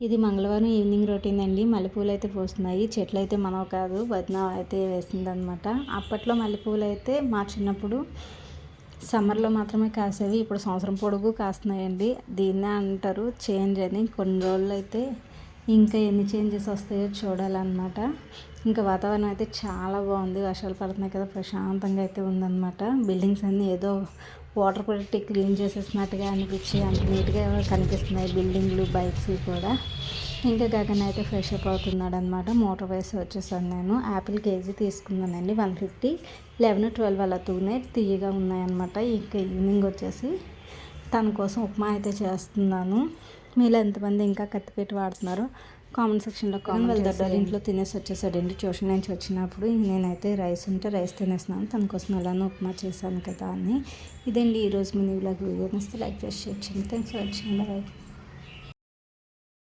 ఇది మంగళవారం evening routine అండి. మల్లెపూలు అయితే పూస్తున్నాయి. చెట్లు అయితే మనవ కాదు వదిన అయితే వేసిందనమాట అప్పట్లో మల్లెపూలు అయితే మా చిన్నప్పుడు సమ్మర్లో మాత్రమే కాసేవి. ఇప్పుడు సంవత్సరం పొడుగు కాస్తున్నాయండి. దీన్నే అంటారు చేంజ్ అని. కొన్ని రోజులు అయితే ఇంకా ఎన్ని చేంజెస్ వస్తాయో చూడాలన్నమాట. ఇంకా వాతావరణం అయితే చాలా బాగుంది. వర్షాలు పడుతున్నాయి కదా ప్రశాంతంగా అయితే ఉందన్నమాట. బిల్డింగ్స్ అన్నీ ఏదో వాటర్ పెట్టి క్లీన్ చేసేసినట్టుగా అనిపించి అంత నీట్గా కనిపిస్తున్నాయి బిల్డింగ్లు బైక్స్ కూడా. ఇంకా గగన్ అయితే ఫ్రెష్ అప్ అవుతున్నాడు అనమాట మోటార్ వేసి వచ్చేసాను నేను. యాపిల్ కేజీ తీసుకున్నానండి. వన్ ఫిఫ్టీ లెవెన్ ట్వెల్వ్ అలా తూనే తీయగా ఉన్నాయన్నమాట. ఇంకా ఈవినింగ్ వచ్చేసి తన కోసం ఉప్మా అయితే చేస్తున్నాను. మీలో ఎంతమంది ఇంకా కత్తిపెట్టి వాడుతున్నారు? కామెంట్ సెక్షన్లో కామెంట్ వెళ్తాడు ఇంట్లో తినేసి వచ్చేసాడండి. ట్యూషన్ నుంచి వచ్చినప్పుడు నేనైతే రైస్ ఉంటే రైస్ తినేస్తున్నాను. తన కోసం అలానే ఉప్మా చేశాను కదా అని. ఇదండి ఈరోజు మీ వ్లాగ్. వీడియో నస్తే లైక్ చేసి చేయండి. Thanks for watching bye